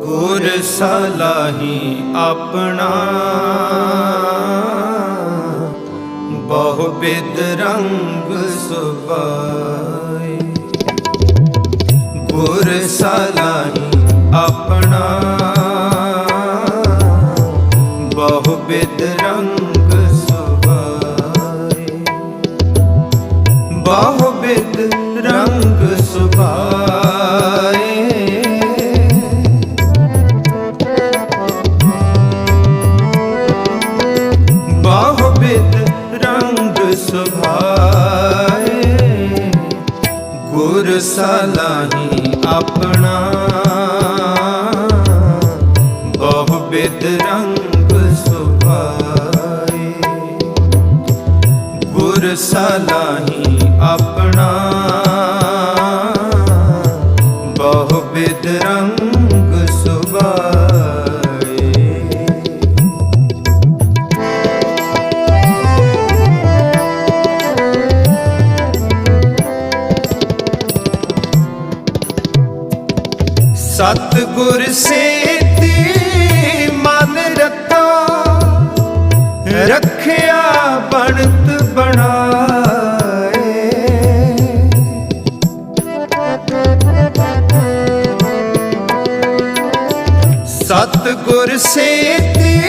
ਗੁਰ ਸਲਾਹੀ ਆਪਣਾ। ਬਹੁ ਬਿਦ ਰੰਗ ਸੁਭਾਏ। ਗੁਰ ਸਲਾਹੀ ਆਪਣਾ। ਬਹੁ ਬਿਦ ਰੰਗ ਸੁਭਾਏ। ਬਹੁ ਬਿਦ ਰੰਗ ਸੁਭਾਏ। ਸੁਭਾਏ। ਗੁਰ ਸਲਾਹੀ ਆਪਣਾ। ਬਹੁ ਬਿਦ ਰੰਗ ਸੁਭਾਏ। ਗੁਰ ਸਲਾਹੀ ਆਪਣਾ। ਸਤ ਗੁਰ ਸੇਤੀ ਮਨ ਰੱਖਾ ਰੱਖਿਆ ਬਣਤ ਬਣਾਏ। ਸਤ ਗੁਰ ਸੇਤੀ